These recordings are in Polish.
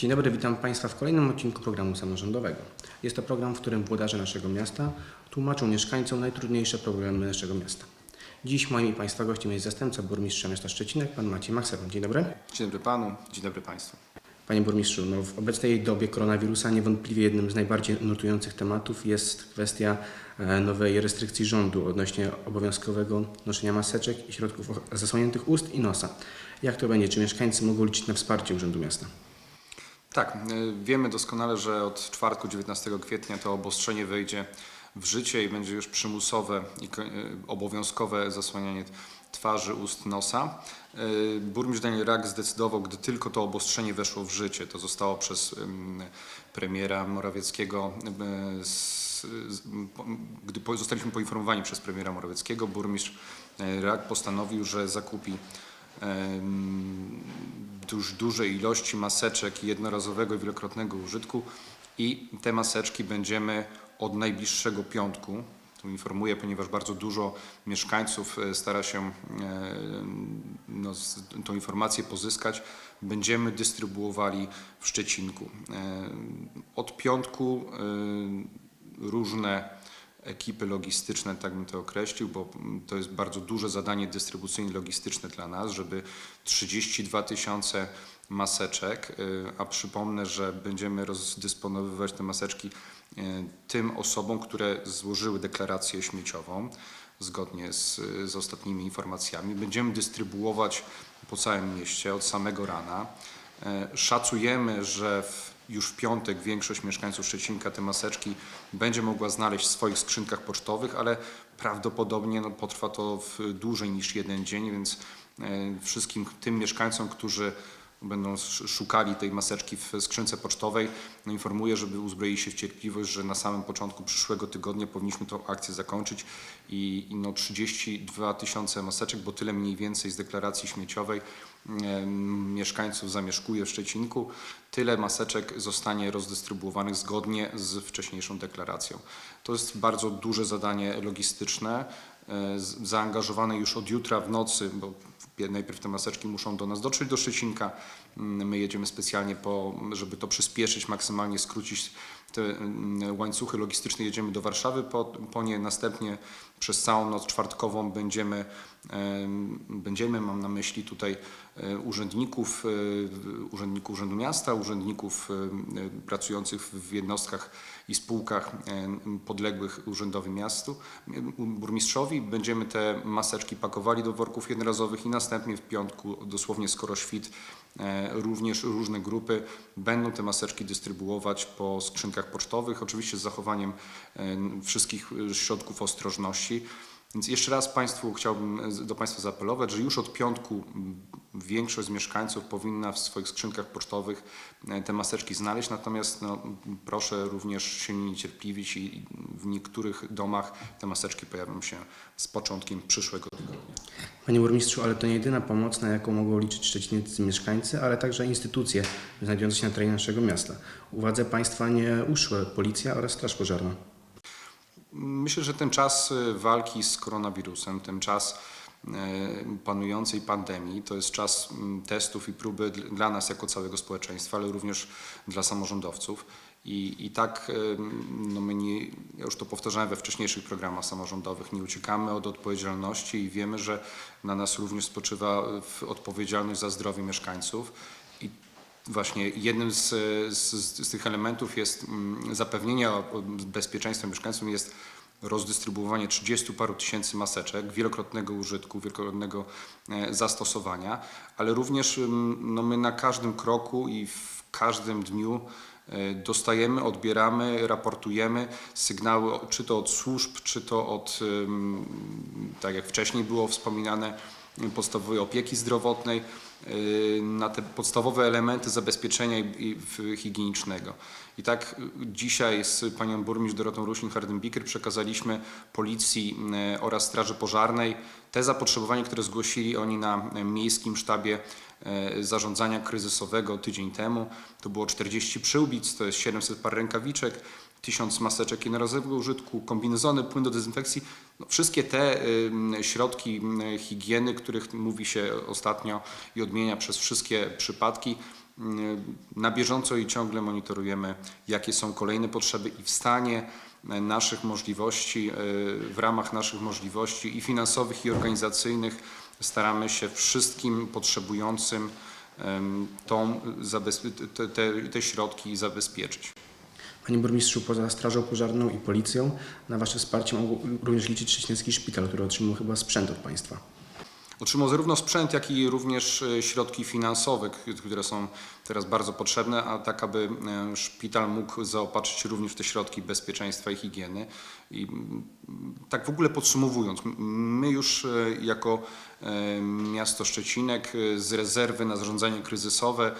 Dzień dobry, witam Państwa w kolejnym odcinku programu samorządowego. Jest to program, w którym włodarze naszego miasta tłumaczą mieszkańcom najtrudniejsze problemy naszego miasta. Dziś moim i Państwa gościem jest zastępca burmistrza miasta Szczecinek, pan Maciej Makseron. Dzień dobry. Dzień dobry panu, dzień dobry państwu. Panie burmistrzu, no w obecnej dobie koronawirusa niewątpliwie jednym z najbardziej nurtujących tematów jest kwestia e, nowej restrykcji rządu odnośnie obowiązkowego noszenia maseczek i środków zasłoniętych ust i nosa. Jak to będzie? Czy mieszkańcy mogą liczyć na wsparcie Urzędu Miasta? Tak, y, wiemy doskonale, że od czwartku 19 kwietnia to obostrzenie wejdzie w życie i będzie już przymusowe i y, obowiązkowe zasłanianie twarzy, ust, nosa. Y, Burmistrz Daniel Rak zdecydował, gdy tylko to obostrzenie weszło w życie, to zostało przez premiera Morawieckiego, gdy zostaliśmy poinformowani przez premiera Morawieckiego, burmistrz Rak postanowił, że zakupi duż, duże ilości maseczek jednorazowego i wielokrotnego użytku i te maseczki będziemy od najbliższego piątku, tu informuję, ponieważ bardzo dużo mieszkańców e, stara się e, no, tą informację pozyskać, będziemy dystrybuowali w Szczecinku. E, Od piątku różne ekipy logistyczne, tak bym to określił, bo to jest bardzo duże zadanie dystrybucyjne logistyczne dla nas, żeby 32 tysiące maseczek, y, a przypomnę, że będziemy rozdysponowywać te maseczki y, tym osobom, które złożyły deklarację śmieciową zgodnie z, z ostatnimi informacjami. Będziemy dystrybuować po całym mieście od samego rana. E, Szacujemy, że w, już w piątek większość mieszkańców Szczecinka te maseczki będzie mogła znaleźć w swoich skrzynkach pocztowych, ale prawdopodobnie no, potrwa to w dłużej niż jeden dzień, więc e, wszystkim tym mieszkańcom, którzy będą sz- szukali tej maseczki w skrzynce pocztowej, no informuję, żeby uzbroili się w cierpliwość, że na samym początku przyszłego tygodnia powinniśmy tą akcję zakończyć i, i no 32 tysiące maseczek, bo tyle mniej więcej z deklaracji śmieciowej mieszkańców zamieszkuje w Szczecinku, tyle maseczek zostanie rozdystrybuowanych zgodnie z wcześniejszą deklaracją. To jest bardzo duże zadanie logistyczne, e, zaangażowane już od jutra w nocy, bo pie- najpierw te maseczki muszą do nas dotrzeć do Szczecinka. Mm, My jedziemy specjalnie po, żeby to przyspieszyć, maksymalnie skrócić te mm, łańcuchy logistyczne. Jedziemy do Warszawy po, po nie, następnie przez całą noc czwartkową będziemy, em, będziemy mam na myśli tutaj e, urzędników, e, urzędników Urzędu Miasta, urzędników e, pracujących w jednostkach i spółkach podległych urzędowi miastu, burmistrzowi. Będziemy te maseczki pakowali do worków jednorazowych i następnie w piątku, dosłownie skoro świt, również różne grupy będą te maseczki dystrybuować po skrzynkach pocztowych, oczywiście z zachowaniem e, wszystkich e, środków ostrożności. Więc jeszcze raz Państwu chciałbym z- do Państwa zaapelować, że już od piątku większość z mieszkańców powinna w swoich skrzynkach pocztowych e, te maseczki znaleźć, natomiast no, proszę również się nie niecierpliwić i w niektórych domach te maseczki pojawią się z początkiem przyszłego tygodnia. Panie burmistrzu, ale to nie jedyna pomoc, na jaką mogą liczyć szczecińscy mieszkańcy, ale także instytucje znajdujące się na terenie naszego miasta. Uwadze Państwa nie uszły Policja oraz Straż Pożarna. Myślę, że ten czas y, walki z koronawirusem, ten czas y, panującej pandemii, to jest czas mm, testów i próby dl- dla nas jako całego społeczeństwa, ale również dla samorządowców. I, i tak no my nie, ja już to powtarzałem we wcześniejszych programach samorządowych, nie uciekamy od odpowiedzialności i wiemy, że na nas również spoczywa y, odpowiedzialność za zdrowie mieszkańców. I Właśnie jednym z, z, z tych elementów jest zapewnienie o- bezpieczeństwa mieszkańcom jest rozdystrybuowanie 30 paru tysięcy maseczek wielokrotnego użytku, wielokrotnego e, zastosowania, ale również no, my na każdym kroku i w każdym dniu dostajemy, odbieramy, raportujemy sygnały, czy to od służb, czy to od, tak jak wcześniej było wspominane, podstawowej opieki zdrowotnej, y, na te podstawowe elementy zabezpieczenia higienicznego. I tak y, dzisiaj z panią burmistrz Dorotą Ruślin-Hardymbiker przekazaliśmy policji y, oraz straży pożarnej te zapotrzebowanie, które zgłosili oni na miejskim sztabie zarządzania kryzysowego tydzień temu. To było 40 przyłbic, to jest 700 par rękawiczek, 1000 maseczek jednorazowego użytku, kombinezony, płyn do dezynfekcji. No, wszystkie te ym, środki ym, higieny, których mówi się ostatnio i odmienia przez wszystkie przypadki, mm, na bieżąco i ciągle monitorujemy, jakie są kolejne potrzeby i w stanie naszych możliwości, w ramach naszych możliwości i finansowych, i organizacyjnych staramy się wszystkim potrzebującym tą, te, te środki zabezpieczyć. Panie burmistrzu, poza Strażą Pożarną i Policją na Wasze wsparcie mogą również liczyć Szczeciński Szpital, który otrzymał chyba sprzęt od Państwa. Otrzymał zarówno sprzęt, jak i również e, środki finansowe, które są teraz bardzo potrzebne, a tak aby e, szpital mógł zaopatrzyć również te środki bezpieczeństwa i higieny. I tak w ogóle podsumowując, my już e, jako miasto Szczecinek z rezerwy na zarządzanie kryzysowe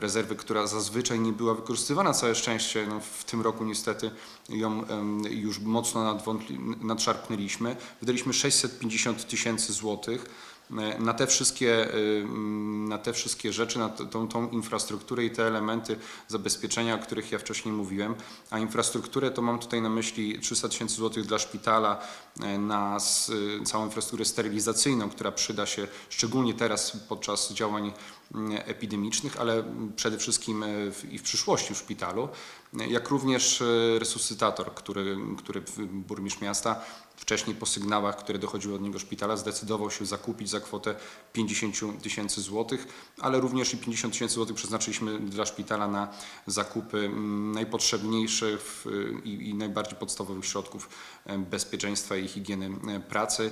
rezerwy, która zazwyczaj nie była wykorzystywana, całe szczęście no, w tym roku niestety ją już mocno nadszarpnęliśmy. Wydaliśmy 650 tysięcy złotych e, na te wszystkie, em, na te wszystkie rzeczy, na tą, tą infrastrukturę i te elementy zabezpieczenia, o których ja wcześniej mówiłem. A infrastrukturę to mam tutaj na myśli 300 tysięcy złotych dla szpitala e, na całą infrastrukturę sterylizacyjną, która przyda się szczególnie teraz podczas działań epidemicznych, ale przede wszystkim e, w, i w przyszłości w szpitalu, jak również e, resuscytator, który, który burmistrz miasta wcześniej po sygnałach, które dochodziły od niego szpitala, zdecydował się zakupić za kwotę 50 tysięcy złotych, ale również i 50 tysięcy złotych przeznaczyliśmy dla szpitala na zakupy najpotrzebniejszych i, i najbardziej podstawowych środków e, bezpieczeństwa i higieny pracy.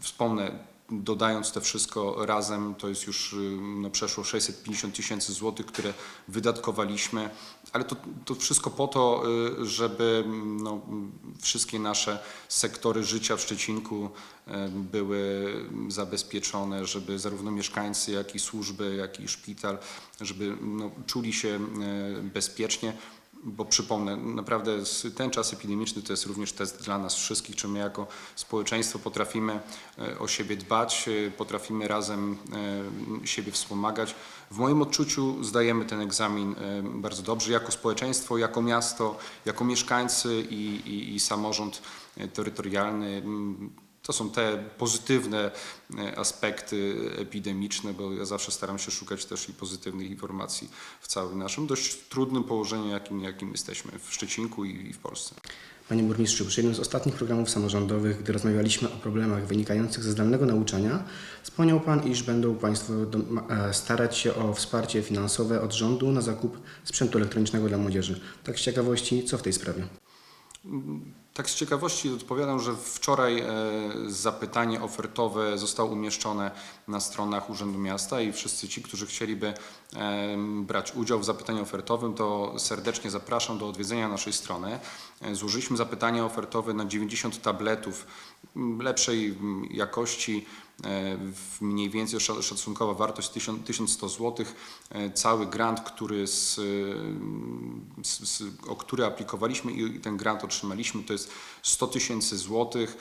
Wspomnę, Dodając to wszystko razem, to jest już y, no, przeszło 650 tysięcy złotych, które wydatkowaliśmy, ale to, to wszystko po to, y, żeby no, wszystkie nasze sektory życia w Szczecinku y, były zabezpieczone, żeby zarówno mieszkańcy, jak i służby, jak i szpital, żeby no, czuli się bezpiecznie. Bo przypomnę, naprawdę ten czas epidemiczny to jest również test dla nas wszystkich, czy my jako społeczeństwo potrafimy e, o siebie dbać, e, potrafimy razem e, siebie wspomagać. W moim odczuciu zdajemy ten egzamin bardzo dobrze, jako społeczeństwo, jako miasto, jako mieszkańcy i, i, i samorząd terytorialny. To są te pozytywne e, aspekty epidemiczne, bo ja zawsze staram się szukać też i pozytywnych informacji w całym naszym dość trudnym położeniu, jakim, jakim jesteśmy w Szczecinku i, w Polsce. Panie burmistrzu, przy jednym z ostatnich programów samorządowych, gdy rozmawialiśmy o problemach wynikających ze zdalnego nauczania, wspomniał Pan, iż będą Państwo e, starać się o wsparcie finansowe od rządu na zakup sprzętu elektronicznego dla młodzieży. Tak z ciekawości, co w tej sprawie? Tak z ciekawości odpowiadam, że wczoraj e, zapytanie ofertowe zostało umieszczone na stronach Urzędu Miasta i wszyscy ci, którzy chcieliby e, brać udział w zapytaniu ofertowym, to serdecznie zapraszam do odwiedzenia naszej strony. E, Złożyliśmy zapytanie ofertowe na 90 tabletów lepszej jakości, mniej więcej sza- szacunkowa wartość 1000 1100 zł. Cały grant, który z, z, z, o który aplikowaliśmy i ten grant otrzymaliśmy, to jest 100 tysięcy złotych.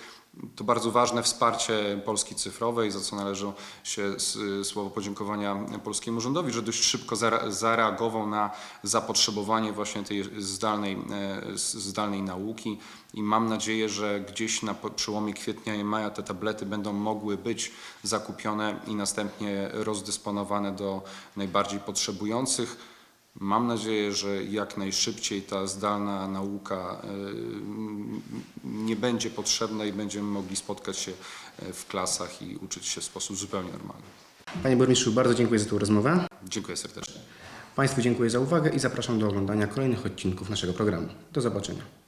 To bardzo ważne wsparcie Polski Cyfrowej, za co należą się słowo podziękowania polskiemu rządowi, że dość szybko zare- zareagował na zapotrzebowanie właśnie tej zdalnej, e, zdalnej nauki i mam nadzieję, że gdzieś na przełomie kwietnia i maja te tablety będą mogły być zakupione i następnie rozdysponowane do najbardziej potrzebujących. Mam nadzieję, że jak najszybciej ta zdalna nauka y, nie będzie potrzebna i będziemy mogli spotkać się e, w klasach i uczyć się w sposób zupełnie normalny. Panie burmistrzu, bardzo dziękuję za tę rozmowę. Dziękuję serdecznie. Państwu dziękuję za uwagę i zapraszam do oglądania kolejnych odcinków naszego programu. Do zobaczenia.